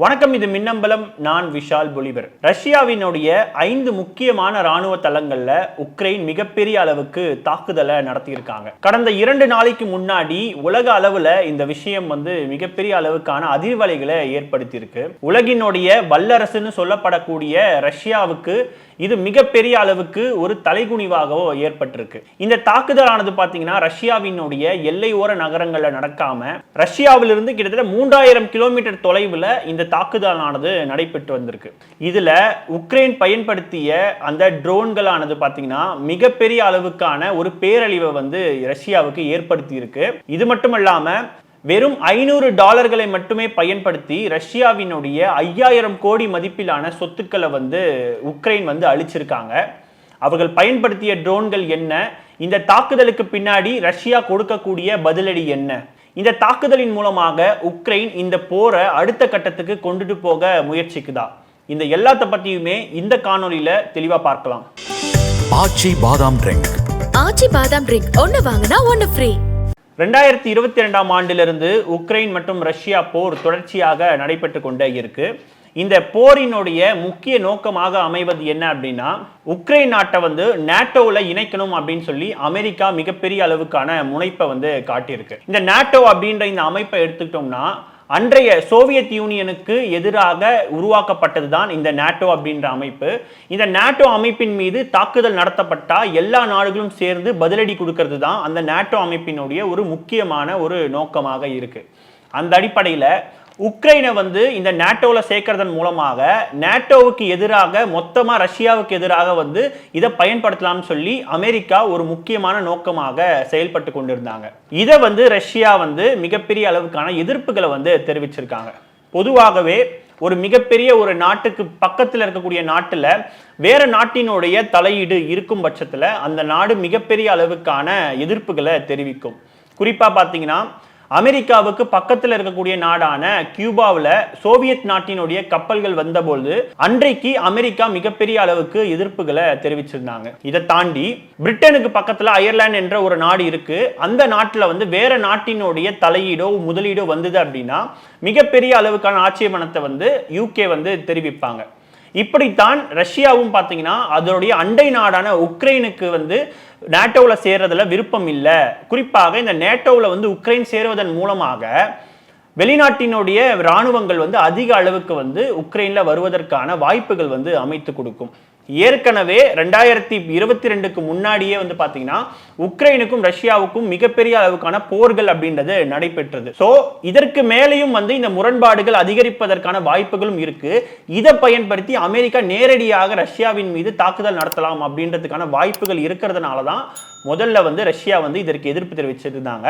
வணக்கம் இது மின்னம்பலம். நான் விஷால் பொலிபர் ரஷ்யாவினுடைய ஐந்து முக்கியமான ராணுவ தளங்கள்ல உக்ரைன் மிகப்பெரிய அளவுக்கு தாக்குதலை நடத்தியிருக்காங்க. கடந்த இரண்டு நாளைக்கு முன்னாடி உலக அளவுல இந்த விஷயம் வந்து மிகப்பெரிய அளவுக்கான அதிர்வலைகளை ஏற்படுத்தியிருக்கு. உலகினுடைய வல்லரசுன்னு சொல்லப்படக்கூடிய ரஷ்யாவுக்கு இது மிகப்பெரிய அளவுக்கு ஒரு தலைகுனிவாகவோ ஏற்பட்டிருக்கு. இந்த தாக்குதலானது பாத்தீங்கன்னா ரஷ்யாவினுடைய எல்லையோர நகரங்கள்ல நடக்காம ரஷ்யாவிலிருந்து கிட்டத்தட்ட மூன்றாயிரம் கிலோமீட்டர் தொலைவில் இந்த தாக்குதலானது நடைபெற்று வந்திருக்கு. இதில் உக்ரைன் பயன்படுத்திய அந்த ட்ரோன்களானது பார்த்தீங்கன்னா மிகப்பெரிய அளவுக்கான ஒரு பேரழிவை வந்து ரஷ்யாவுக்கு ஏற்படுத்தி இருக்கு இது மட்டும் இல்லாமல் வெறும் ஐநூறு டாலர்களை மட்டுமே பயன்படுத்தி ரஷ்யாவினுடைய ஐயாயிரம் கோடி மதிப்பிலான சொத்துக்களை வந்து உக்ரைன் வந்து அழிச்சிருக்காங்க. அவர்கள் பயன்படுத்திய ட்ரோன்கள் என்ன? இந்த தாக்குதலுக்கு பின்னாடி ரஷ்யா கொடுக்கக்கூடிய பதிலடி என்ன? இந்த தாக்குதலின் மூலமாக உக்ரைன் இந்த போரை அடுத்த கட்டத்துக்கு கொண்டுட்டு போக முயற்சிக்குதா? இந்த எல்லாத்த பத்தியுமே இந்த காணொளியில தெளிவா பார்க்கலாம். ஆச்சி பாதாம் ட்ரிங்க். ஆச்சி பாதாம் ட்ரிங்க். ஒன்னு வாங்கினா ஒன்னு ஃப்ரீ. ரெண்டாயிரத்தி இருபத்தி ரெண்டாம் ஆண்டிலிருந்து உக்ரைன் மற்றும் ரஷ்யா போர் தொடர்ச்சியாக நடைபெற்று கொண்டே இருக்கு. இந்த போரினுடைய முக்கிய நோக்கமாக அமைவது என்ன அப்படின்னா உக்ரைன் நாட்டை வந்து நேட்டோவில் இணைக்கணும் அப்படின்னு சொல்லி அமெரிக்கா மிகப்பெரிய அளவுக்கான முனைப்பை வந்து காட்டியிருக்கு. இந்த நேட்டோ அப்படின்ற இந்த அமைப்பை எடுத்துக்கிட்டோம்னா அன்றைய சோவியத் யூனியனுக்கு எதிராக உருவாக்கப்பட்டது தான் இந்த நாட்டோ அப்படின்ற அமைப்பு. இந்த நாட்டோ அமைப்பின் மீது தாக்குதல் நடத்தப்பட்டால் எல்லா நாடுகளும் சேர்ந்து பதிலடி கொடுக்கறது தான் அந்த நாட்டோ அமைப்பினுடைய ஒரு முக்கியமான ஒரு நோக்கமாக இருக்குது அந்த அடிப்படையில் உக்ரைனை வந்து இந்த நேட்டோவில் சேர்க்கறதன் மூலமாக நேட்டோவுக்கு எதிராக மொத்தமாக ரஷ்யாவுக்கு எதிராக வந்து இதை பயன்படுத்தலாம்னு சொல்லி அமெரிக்கா ஒரு முக்கியமான நோக்கமாக செயல்பட்டு கொண்டிருந்தாங்க. இதை வந்து ரஷ்யா வந்து மிகப்பெரிய அளவுக்கான எதிர்ப்புகளை வந்து தெரிவிச்சிருக்காங்க. பொதுவாகவே ஒரு மிகப்பெரிய ஒரு நாட்டுக்கு பக்கத்தில் இருக்கக்கூடிய நாட்டில் வேற நாட்டினுடைய தலையீடு இருக்கும் பட்சத்தில் அந்த நாடு மிகப்பெரிய அளவுக்கான எதிர்ப்புகளை தெரிவிக்கும். குறிப்பாக பார்த்தீங்கன்னா அமெரிக்காவுக்கு பக்கத்தில் இருக்கக்கூடிய நாடான கியூபாவில் சோவியத் நாட்டினுடைய கப்பல்கள் வந்தபோது அன்றைக்கு அமெரிக்கா மிகப்பெரிய அளவுக்கு எதிர்ப்புகளை தெரிவிச்சிருந்தாங்க. இதை தாண்டி பிரிட்டனுக்கு பக்கத்தில் அயர்லாந்து என்ற ஒரு நாடு இருக்கு. அந்த நாட்டில் வந்து வேற நாட்டினுடைய தலையீடோ முதலீடோ வந்தது அப்படின்னா மிகப்பெரிய அளவுக்கான ஆட்சேபணத்தை வந்து யூகே வந்து தெரிவிப்பாங்க. இப்படித்தான் ரஷ்யாவும் பார்த்தீங்கன்னா அதனுடைய அண்டை நாடான உக்ரைனுக்கு வந்து நேட்டோவில் சேர்றதுல விருப்பம் இல்லை. குறிப்பாக இந்த நேட்டோவில் வந்து உக்ரைன் சேருவதன் மூலமாக வெளிநாட்டினுடைய இராணுவங்கள் வந்து அதிக அளவுக்கு வந்து உக்ரைனில் வருவதற்கான வாய்ப்புகள் வந்து அமைத்து கொடுக்கும். ஏற்கனவே ரெண்டாயிரத்தி இருபத்தி ரெண்டுக்கு முன்னாடியே வந்து பார்த்தீங்கன்னா உக்ரைனுக்கும் ரஷ்யாவுக்கும் மிகப்பெரிய அளவுக்கான போர்கள் அப்படின்றது நடைபெற்றது. ஸோ இதற்கு மேலேயும் வந்து இந்த முரண்பாடுகள் அதிகரிப்பதற்கான வாய்ப்புகளும் இருக்கு. இதை பயன்படுத்தி அமெரிக்கா நேரடியாக ரஷ்யாவின் மீது தாக்குதல் நடத்தலாம் அப்படின்றதுக்கான வாய்ப்புகள் இருக்கிறதுனால தான் முதல்ல வந்து ரஷ்யா வந்து இதற்கு எதிர்ப்பு தெரிவிச்சிருந்தாங்க.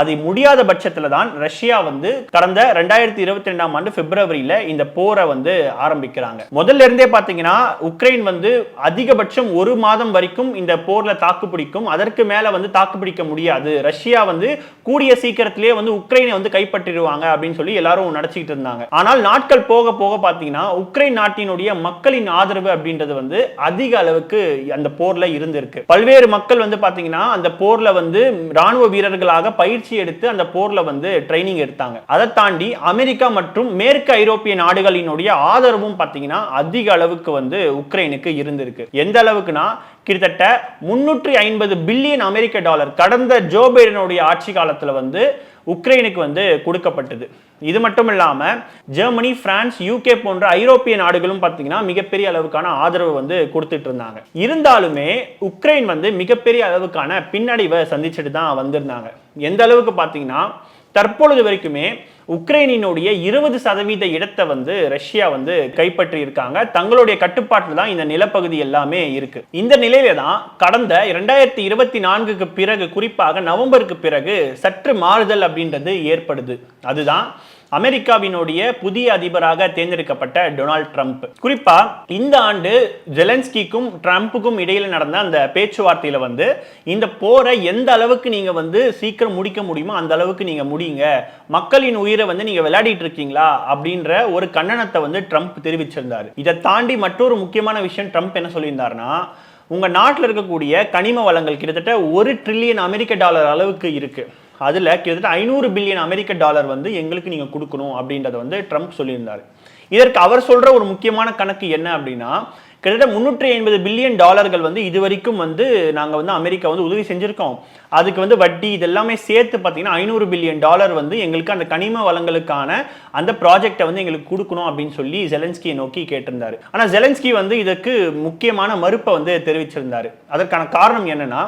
அது முடியாத பட்சத்தில் தான் ரஷ்யா வந்து கடந்த ரெண்டாயிரத்தி இருபத்தி ரெண்டாம் ஆண்டு பிப்ரவரியில இந்த போரை வந்து ஆரம்பிக்கிறாங்க. முதல்ல இருந்தே பார்த்தீங்கன்னா உக்ரைன் வந்து அதிகபட்சம் ஒரு மாதம் வரைக்கும் இந்த போர்ல தாக்குப்பிடிக்கும் அதற்கு மேல வந்து தாக்குப்பிடிக்க முடியாது. ரஷ்யா வந்து கூடிய சீக்கிரத்திலேயே வந்து உக்ரைனை வந்து கைப்பற்றிடுவாங்க அப்படின்னு சொல்லி எல்லாரும் நடத்திக்கிட்டு இருந்தாங்க. ஆனால் நாட்கள் போக போக பார்த்தீங்கன்னா உக்ரைன் நாட்டினுடைய மக்களின் ஆதரவு அப்படின்றது வந்து அதிக அளவுக்கு அந்த போர்ல இருந்திருக்கு. பல்வேறு மக்கள் வந்து பார்த்தீங்கன்னா அந்த போர்ல வந்து ராணுவ வீரர்களாக பயிர் பயிற்சி எடுத்து அந்த போர்ல வந்து ட்ரைனிங் எடுத்தாங்க. அதை தாண்டி அமெரிக்கா மற்றும் மேற்கு ஐரோப்பிய நாடுகளினுடைய ஆதரவும் பார்த்தீங்கன்னா அதிக அளவுக்கு வந்து உக்ரைனுக்கு இருந்திருக்கு. எந்த அளவுக்குனா கிட்டத்தட்ட முன்னூற்றி ஐம்பது பில்லியன் அமெரிக்க டாலர் கடந்த ஜோ பைடனுடைய ஆட்சி காலத்தில் வந்து உக்ரைனுக்கு வந்து கொடுக்கப்பட்டது. இது மட்டும் இல்லாமல் ஜெர்மனி பிரான்ஸ் யூகே போன்ற ஐரோப்பிய நாடுகளும் பார்த்தீங்கன்னா மிகப்பெரிய அளவுக்கான ஆதரவு வந்து கொடுத்துட்டு இருந்தாங்க. இருந்தாலுமே உக்ரைன் வந்து மிகப்பெரிய அளவுக்கான பின்னடைவை சந்திச்சுட்டு தான் வந்திருந்தாங்க. எந்த அளவுக்கு பார்த்தீங்கன்னா தற்பொழுது வரைக்குமே உக்ரைனினுடைய இருபது சதவீத இடத்தை வந்து ரஷ்யா வந்து கைப்பற்றி இருக்காங்க தங்களுடைய கட்டுப்பாட்டில் தான் இந்த நிலப்பகுதி எல்லாமே இருக்கு. இந்த நிலையில தான் கடந்த இரண்டாயிரத்தி இருபத்தி நான்குக்கு பிறகு குறிப்பாக நவம்பருக்கு பிறகு சற்று மாறுதல் அப்படின்றது ஏற்படுது. அதுதான் அமெரிக்காவினுடைய புதிய அதிபராக தேர்ந்தெடுக்கப்பட்ட டொனால்ட் ட்ரம்ப். குறிப்பா இந்த ஆண்டு ஜெலன்ஸ்கிக்கும் ட்ரம்ப்புக்கும் இடையில நடந்த அந்த பேச்சுவார்த்தையில வந்து இந்த போரை எந்த அளவுக்கு நீங்க வந்து சீக்கிரம் முடிக்க முடியுமோ அந்த அளவுக்கு நீங்க முடியுங்க மக்களின் உயிரை வந்து நீங்க விளையாடிட்டு இருக்கீங்களா? அப்படின்ற ஒரு கண்டனத்தை வந்து ட்ரம்ப் தெரிவிச்சிருந்தாரு. இதை தாண்டி மற்றொரு முக்கியமான விஷயம் ட்ரம்ப் என்ன சொல்லியிருந்தாருன்னா உங்க நாட்டில் இருக்கக்கூடிய கனிம வளங்கள் கிட்டத்தட்ட ஒரு ட்ரில்லியன் அமெரிக்க டாலர் அளவுக்கு இருக்கு. அதில் கிட்டத்தட்ட ஐநூறு பில்லியன் அமெரிக்க டாலர் வந்து எங்களுக்கு நீங்கள் கொடுக்கணும் அப்படின்றத வந்து ட்ரம்ப் சொல்லியிருந்தார். இதற்கு அவர் சொல்கிற ஒரு முக்கியமான கணக்கு என்ன அப்படின்னா கிட்டத்தட்ட முந்நூற்றி ஐம்பது பில்லியன் டாலர்கள் வந்து இது வரைக்கும் வந்து நாங்கள் வந்து அமெரிக்கா வந்து உதவி செஞ்சுருக்கோம். அதுக்கு வந்து வட்டி இதெல்லாமே சேர்த்து பார்த்தீங்கன்னா ஐநூறு பில்லியன் டாலர் வந்து எங்களுக்கு அந்த கனிம வளங்களுக்கான அந்த ப்ராஜெக்டை வந்து எங்களுக்கு கொடுக்கணும் அப்படின்னு சொல்லி ஜெலன்ஸ்கியை நோக்கி கேட்டிருந்தார். ஆனால் ஜெலன்ஸ்கி வந்து இதற்கு முக்கியமான மறுப்பை வந்து தெரிவிச்சிருந்தார். அதற்கான காரணம் என்னன்னா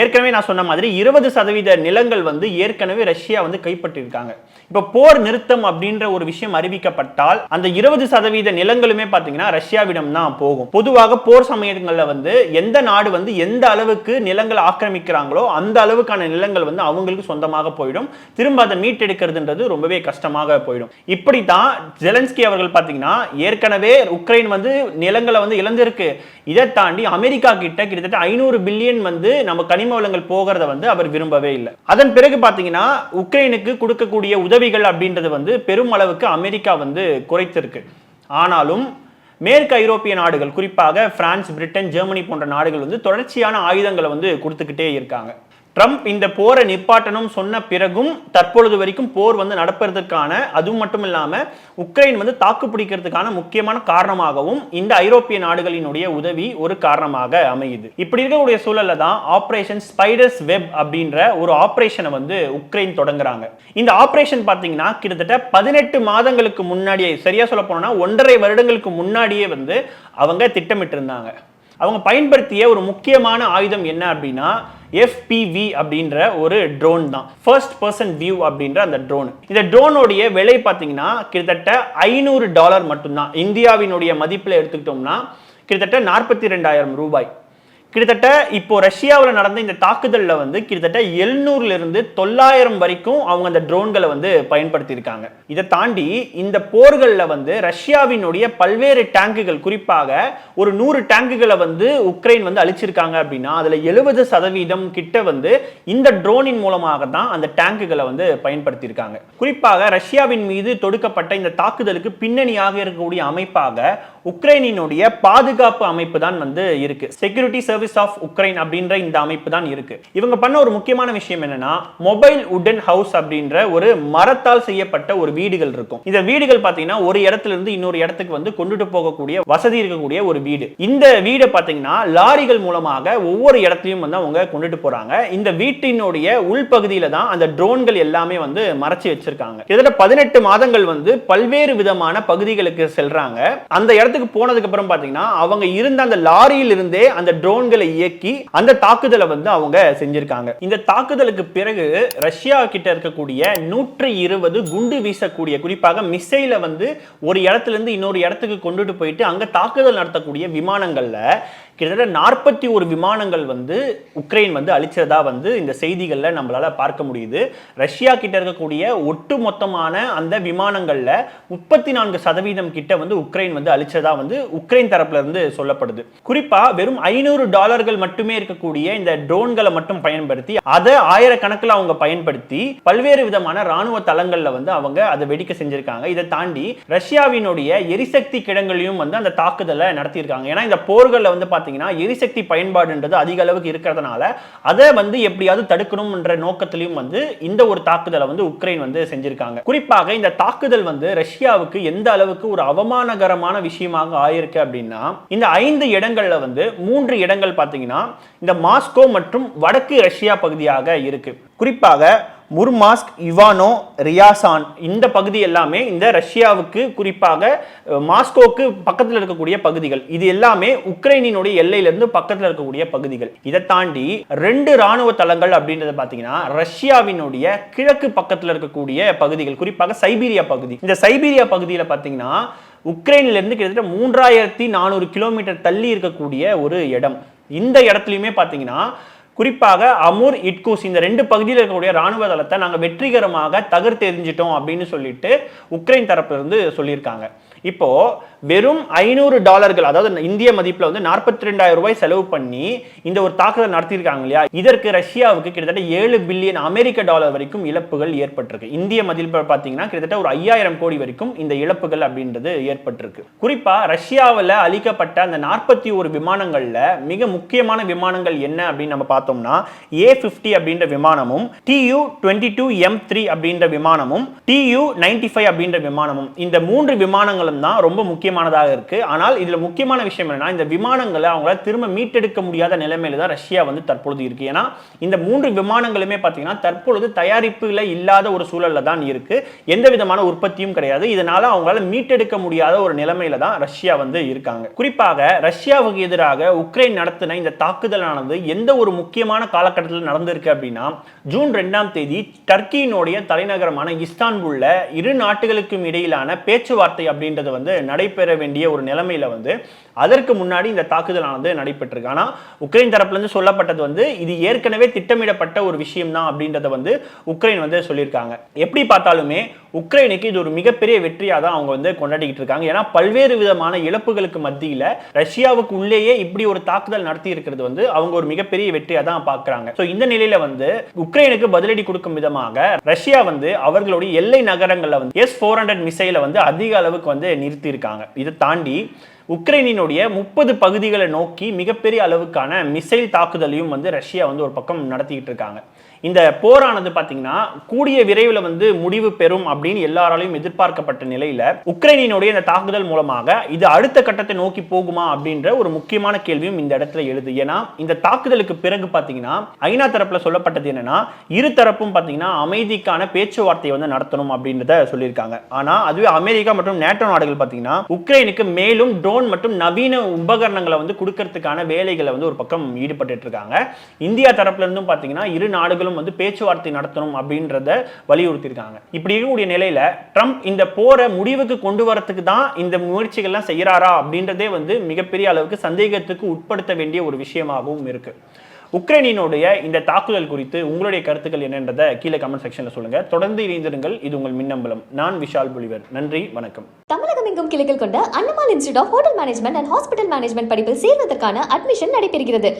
ஏற்கனவே நான் சொன்ன மாதிரி இருபது சதவீத நிலங்கள் வந்து ஏற்கனவே ரஷ்யா வந்து கைப்பற்றியிருக்காங்க. இப்போ போர் நிறுத்தம் அப்படின்ற ஒரு விஷயம் அறிவிக்கப்பட்டால் அந்த இருபது சதவீத நிலங்களுமே பார்த்தீங்கன்னா ரஷ்யாவிடம் தான் போகும். பொதுவாக போர் சமயங்களில் வந்து எந்த நாடு வந்து எந்த அளவுக்கு நிலங்களை ஆக்கிரமிக்கிறாங்களோ அந்த அளவுக்கான நிலங்கள் வந்து அவங்களுக்கு சொந்தமாக போயிடும். திரும்ப அதை மீட்டெடுக்கிறதுன்றது ரொம்பவே கஷ்டமாக போயிடும். இப்படி தான் ஜெலன்ஸ்கி அவர்கள் பார்த்தீங்கன்னா ஏற்கனவே உக்ரைன் வந்து நிலங்களை வந்து இழந்திருக்கு. இதை தாண்டி அமெரிக்கா கிட்ட கிட்டத்தட்ட ஐநூறு பில்லியன் வந்து நம்ம கனிம வளங்கள் போகிறத வந்து அவர் விரும்பவே இல்லை. அதன் பிறகு பார்த்தீங்கன்னா உக்ரைனுக்கு கொடுக்கக்கூடிய உதவிகள் அப்படின்றது வந்து பெரும் அளவுக்கு அமெரிக்கா வந்து குறைத்திருக்கு. ஆனாலும் மேற்கு ஐரோப்பிய நாடுகள் குறிப்பாக பிரான்ஸ் பிரிட்டன் ஜெர்மனி போன்ற நாடுகள் வந்து தொடர்ச்சியான ஆயுதங்களை வந்து கொடுத்துக்கிட்டே இருக்காங்க. ட்ரம்ப் இந்த போரை நிப்பாட்டணும் சொன்ன பிறகும் தற்பொழுது வரைக்கும் போர் வந்து நடப்பதற்கான அதுவும் மட்டும் இல்லாமல் உக்ரைன் வந்து தாக்கு பிடிக்கிறதுக்கான முக்கியமான காரணமாகவும் இந்த ஐரோப்பிய நாடுகளினுடைய உதவி ஒரு காரணமாக அமையுது. இப்படி இருக்கக்கூடிய சூழல்ல தான் ஆப்ரேஷன் ஸ்பைடர்ஸ் வெப் அப்படின்ற ஒரு ஆப்ரேஷனை வந்து உக்ரைன் தொடங்குறாங்க. இந்த ஆப்ரேஷன் பார்த்தீங்கன்னா கிட்டத்தட்ட பதினெட்டு மாதங்களுக்கு முன்னாடியே சரியா சொல்ல போனோம்னா ஒன்றரை வருடங்களுக்கு முன்னாடியே வந்து அவங்க திட்டமிட்டிருந்தாங்க. அவங்க பயன்படுத்திய ஒரு முக்கியமான ஆயுதம் என்ன அப்படின்னா எஃபிவி அப்படின்ற ஒரு ட்ரோன் தான். ஃபர்ஸ்ட் பர்சன் வியூ அப்படின்ற அந்த ட்ரோன் இந்த ட்ரோனுடைய விலை பார்த்தீங்கன்னா கிட்டத்தட்ட ஐநூறு டாலர் மட்டும்தான். இந்தியாவினுடைய மதிப்பில் எடுத்துக்கிட்டோம்னா கிட்டத்தட்ட நாற்பத்தி ரெண்டாயிரம் ரூபாய். கிட்டத்தட்ட இப்போ ரஷ்யாவில் நடந்த இந்த தாக்குதலில் வந்து கிட்டத்தட்ட எழுநூறுலேருந்து தொள்ளாயிரம் வரைக்கும் அவங்க அந்த ட்ரோன்களை வந்து பயன்படுத்தியிருக்காங்க. இதை தாண்டி இந்த போர்களில் வந்து ரஷ்யாவினுடைய பல்வேறு டேங்குகள் குறிப்பாக ஒரு நூறு டேங்குகளை வந்து உக்ரைன் வந்து அழிச்சிருக்காங்க அப்படின்னா அதில் எழுபது சதவீதம் கிட்ட வந்து இந்த ட்ரோனின் மூலமாக தான் அந்த டேங்குகளை வந்து பயன்படுத்தியிருக்காங்க. குறிப்பாக ரஷ்யாவின் மீது தொடுக்கப்பட்ட இந்த தாக்குதலுக்கு பின்னணியாக இருக்கக்கூடிய அமைப்பாக உக்ரைனினுடைய பாதுகாப்பு அமைப்பு தான் வந்து இருக்கு. Security service service of Ukraine அப்படின்ற இந்த அமைப்பு தான் இருக்கு. இவங்க பண்ண ஒரு முக்கியமான விஷயம் என்னன்னா மொபைல் உடன் ஹவுஸ் அப்படின்ற ஒரு மரத்தால் செய்யப்பட்ட ஒரு வீடுகள் இருக்கும். இந்த வீடுகள் பாத்தீங்கன்னா ஒரு இடத்துல இருந்து இன்னொரு இடத்துக்கு வந்து கொண்டுட்டு போகக்கூடிய வசதி இருக்கக்கூடிய ஒரு வீடு. இந்த வீடை பாத்தீங்கன்னா லாரிகள் மூலமாக ஒவ்வொரு இடத்துலயும் வந்து அவங்க கொண்டுட்டு போறாங்க. இந்த வீட்டினுடைய உள்பகுதியில தான் அந்த ட்ரோன்கள் எல்லாமே வந்து மறைச்சு வச்சிருக்காங்க. கிட்டத்தட்ட பதினெட்டு மாதங்கள் வந்து பல்வேறு விதமான பகுதிகளுக்கு செல்றாங்க. அந்த இடத்துக்கு போனதுக்கு அப்புறம் பாத்தீங்கன்னா அவங்க இருந்த அந்த லாரியில் இருந்தே அந்த ட்ரோன் ட்ரோன்களை இயக்கி அந்த தாக்குதலை வந்து அவங்க செஞ்சிருக்காங்க. இந்த தாக்குதலுக்கு பிறகு ரஷ்யா கிட்ட இருக்கக்கூடிய நூற்றி இருபது குண்டு வீசக்கூடிய குறிப்பாக மிசைல வந்து ஒரு இடத்துல இருந்து இன்னொரு இடத்துக்கு கொண்டுட்டு போயிட்டு அங்க தாக்குதல் நடத்தக்கூடிய விமானங்கள்ல கிட்டத்தட்ட நாற்பத்தி ஒரு விமானங்கள் வந்து உக்ரைன் வந்து அழிச்சதா வந்து இந்த செய்திகளில் நம்மளால பார்க்க முடியுது. ரஷ்யா கிட்ட இருக்கக்கூடிய ஒட்டு மொத்தமான அந்த விமானங்கள்ல முப்பத்தி நான்கு சதவீதம் கிட்ட வந்து உக்ரைன் வந்து அழிச்சதா வந்து உக்ரைன் தரப்புல இருந்து சொல்லப்படுது. குறிப்பா வெறும் ஐநூறு டாலர்கள் மட்டுமே இருக்கக்கூடிய இந்த ட்ரோன்களை மட்டும் பயன்படுத்தி அதை ஆயிரக்கணக்கில் அவங்க பயன்படுத்தி பல்வேறு விதமான ராணுவ தளங்களில் வந்து அவங்க அதை வெடிக்க செஞ்சிருக்காங்க. இதை தாண்டி ரஷ்யாவினுடைய எரிசக்தி கிடங்களையும் வந்து அந்த தாக்குதலை நடத்தியிருக்காங்க. ஏன்னா இந்த போர்களில் வந்து பார்த்தீங்கன்னா எரிசக்தி பயன்பாடுன்றது அதிக அளவுக்கு இருக்கிறதுனால அதை வந்து எப்படியாவது தடுக்கணும்ன்ற நோக்கத்திலையும் வந்து இந்த ஒரு தாக்குதலை வந்து உக்ரைன் வந்து செஞ்சிருக்காங்க. குறிப்பாக இந்த தாக்குதல் வந்து ரஷ்யாவுக்கு எந்த அளவுக்கு ஒரு அவமானகரமான விஷயமாக ஆயிருக்கு அப்படின்னா இந்த ஐந்து இடங்கள்ல வந்து மூன்று இடங்கள் பார்த்தீங்கன்னா இந்த மாஸ்கோ மற்றும் வடக்கு ரஷ்யா பகுதியாக இருக்கு. குறிப்பாக முர்மாஸ்க் இவானோ ரியாசான் இந்த பகுதி எல்லாமே இந்த ரஷ்யாவுக்கு குறிப்பாக மாஸ்கோக்கு பக்கத்தில் இருக்கக்கூடிய பகுதிகள். இது எல்லாமே உக்ரைனினுடைய எல்லையிலிருந்து பக்கத்தில் இருக்கக்கூடிய பகுதிகள். இதை தாண்டி ரெண்டு ராணுவ தளங்கள் அப்படின்றத பார்த்தீங்கன்னா ரஷ்யாவினுடைய கிழக்கு பக்கத்தில் இருக்கக்கூடிய பகுதிகள் குறிப்பாக சைபீரியா பகுதி. இந்த சைபீரியா பகுதியில் பார்த்தீங்கன்னா உக்ரைன்லேருந்து கிட்டத்தட்ட மூன்றாயிரத்தி நானூறு கிலோமீட்டர் தள்ளி இருக்கக்கூடிய ஒரு இடம். இந்த இடத்துலையுமே பார்த்தீங்கன்னா குறிப்பாக அமூர் இட்கூஸ் இந்த ரெண்டு பகுதியில் இருக்கக்கூடிய ராணுவ தளத்தை நாங்கள் வெற்றிகரமாக தகர்த்தெறிஞ்சிட்டோம் அப்படின்னு சொல்லிட்டு உக்ரைன் தரப்பிலிருந்து சொல்லியிருக்காங்க. இப்போ வெறும் ஐநூறு டாலர்கள் அதாவது இந்திய மதிப்புல வந்து நாற்பத்தி ரெண்டாயிரம் ரூபாய் செலவு பண்ணி இந்த ஒரு தாக்குதல் நடத்தியிருக்காங்க இல்லையா? இதற்கு ரஷ்யாவுக்கு கிட்டத்தட்ட ஏழு பில்லியன் அமெரிக்க டாலர் வரைக்கும் இழப்புகள் ஏற்பட்டிருக்கு. இந்திய மதிப்பில் பார்த்தீங்கன்னா கிட்டத்தட்ட ஒரு ஐயாயிரம் கோடி வரைக்கும் இந்த இழப்புகள் அப்படின்றது ஏற்பட்டிருக்கு. குறிப்பா ரஷ்யாவில் அளிக்கப்பட்ட அந்த நாற்பத்தி ஒரு விமானங்கள்ல மிக முக்கியமான விமானங்கள் என்ன அப்படின்னு நம்ம பார்த்தோம்னா ஏ ஃபிஃப்டி அப்படின்ற விமானமும் TU twenty two M three அப்படின்ற விமானமும் டியூ நைன்டி ஃபைவ் அப்படின்ற விமானமும். இந்த மூன்று விமானங்களும் தான் ரொம்ப முக்கியமானதாக இருக்குது ஆனால் இதுல முக்கியமான விஷயம் என்னென்னா இந்த விமானங்களை அவங்களால திரும்ப மீட்டெடுக்க முடியாத நிலைமையில தான் ரஷ்யா வந்து தற்பொழுது இருக்குது ஏன்னா இந்த மூன்று விமானங்களுமே பார்த்தீங்கன்னா தற்பொழுது தயாரிப்புல இல்லாத ஒரு சூழல்ல தான் இருக்கு. எந்த விதமான உற்பத்தியும் கிடையாது. இதனால அவங்களால மீட்டெடுக்க முடியாத ஒரு நிலைமையில தான் ரஷ்யா வந்து இருக்காங்க. குறிப்பாக ரஷ்யாவுக்கு எதிராக உக்ரைன் நடத்தின இந்த தாக்குதலானது எந்த ஒரு முக்கியமான காலகட்டத்தில் நடந்திருக்கு அப்படின்னா ஜூன் ரெண்டாம் தேதி டர்க்கியினுடைய தலைநகரமான இஸ்தான்புல்ல இரு நாட்டுகளுக்கும் இடையிலான பேச்சுவார்த்தை அப்படின்றது வந்து நடைபெற வேண்டிய ஒரு நிலைமையில வந்து அதற்கு முன்னாடி இந்த தாக்குதலானது நடைபெற்றிருக்கு. ஆனால் உக்ரைன் தரப்புலேருந்து சொல்லப்பட்டது வந்து இது ஏற்கனவே திட்டமிடப்பட்ட ஒரு விஷயம் தான் அப்படின்றத வந்து உக்ரைன் வந்து சொல்லியிருக்காங்க. எப்படி பார்த்தாலுமே உக்ரைனுக்கு இது ஒரு மிகப்பெரிய வெற்றியாக தான் அவங்க வந்து கொண்டாடிக்கிட்டு இருக்காங்க. ஏன்னா பல்வேறு விதமான இழப்புகளுக்கு மத்தியில் ரஷ்யாவுக்கு உள்ளேயே இப்படி ஒரு தாக்குதல் நடத்தி இருக்கிறது வந்து அவங்க ஒரு மிகப்பெரிய வெற்றியாக தான் பார்க்குறாங்க. ஸோ இந்த நிலையில வந்து உக்ரைனுக்கு பதிலடி கொடுக்கும் விதமாக ரஷ்யா வந்து அவர்களுடைய எல்லை நகரங்களில் வந்து எஸ் ஃபோர் ஹண்ட்ரட் மிசைலை வந்து அதிக அளவுக்கு வந்து நிறுத்தியிருக்காங்க. இதை தாண்டி உக்ரைனினுடைய முப்பது பகுதிகளை நோக்கி மிகப்பெரிய அளவுக்கான மிசைல் தாக்குதலையும் வந்து ரஷ்யா வந்து ஒரு பக்கம் நடத்திக்கிட்டு இருக்காங்க. இந்த போரானது பார்த்தீங்கன்னா கூடிய விரைவில் வந்து முடிவு பெறும் அப்படின்னு எல்லாராலையும் எதிர்பார்க்கப்பட்ட நிலையில் உக்ரைனினுடைய இந்த தாக்குதல் மூலமாக இது அடுத்த கட்டத்தை நோக்கி போகுமா அப்படின்ற ஒரு முக்கியமான கேள்வியும் இந்த இடத்துல எழுது. ஏன்னா இந்த தாக்குதலுக்கு பிறகு பார்த்தீங்கன்னா ஐநா தரப்புல சொல்லப்பட்டது என்னன்னா இரு தரப்பும் பார்த்தீங்கன்னா அமைதிக்கான பேச்சுவார்த்தையை வந்து நடத்தணும் அப்படின்றத சொல்லியிருக்காங்க. ஆனா அதுவே அமெரிக்கா மற்றும் நேட்டோ நாடுகள் பார்த்தீங்கன்னா உக்ரைனுக்கு மேலும் ட்ரோன் மற்றும் நவீன உபகரணங்களை வந்து கொடுக்கறதுக்கான வேலைகளை வந்து ஒரு பக்கம் ஈடுபட்டு இருக்காங்க இந்தியா தரப்புல இருந்தும் பார்த்தீங்கன்னா இரு நாடுகளும் வந்து பேச்சுவார்த்தை நடத்தணும் அப்படின்றத வலியுறுத்தியிருக்காங்க. இப்படி இருக்கக்கூடிய நிலையில ட்ரம்ப் இந்த போரை முடிவுக்கு கொண்டு வரத்துக்கு தான் இந்த முயற்சிகள்லாம் செய்யறாரா அப்படின்றதே வந்து மிகப்பெரிய அளவுக்கு சந்தேகத்துக்கு உட்படுத்த வேண்டிய ஒரு விஷயமாகவும் இருக்கு. உக்ரைனினுடைய இந்த தாக்குதல் குறித்து உங்களுடைய கருத்துக்கள் என்னன்றதை கீழே கமெண்ட் செக்ஷன்ல சொல்லுங்க. தொடர்ந்து இணைந்திருங்கள். இது உங்கள் மின்னம்பலம். நான் விஷால் புலிவர். நன்றி. வணக்கம். தமிழகம் எங்கும் கிளைகள் கொண்ட Annamal institute of hotel management and hospital management படிப்பில் சேர்வதற்கான அட்மிஷன் நடைபெறுகிறது.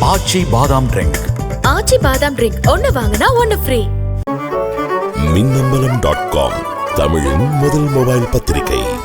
ஆச்சி பாதாம் ட்ரிங்க். ஆச்சி பாதாம் ட்ரிங்க். ஒன்னு வாங்கினா ஒன்னு ஃப்ரீ மின்னம்பலம் டாட் காம் தமிழின் முதல் மொபைல் பத்திரிகை.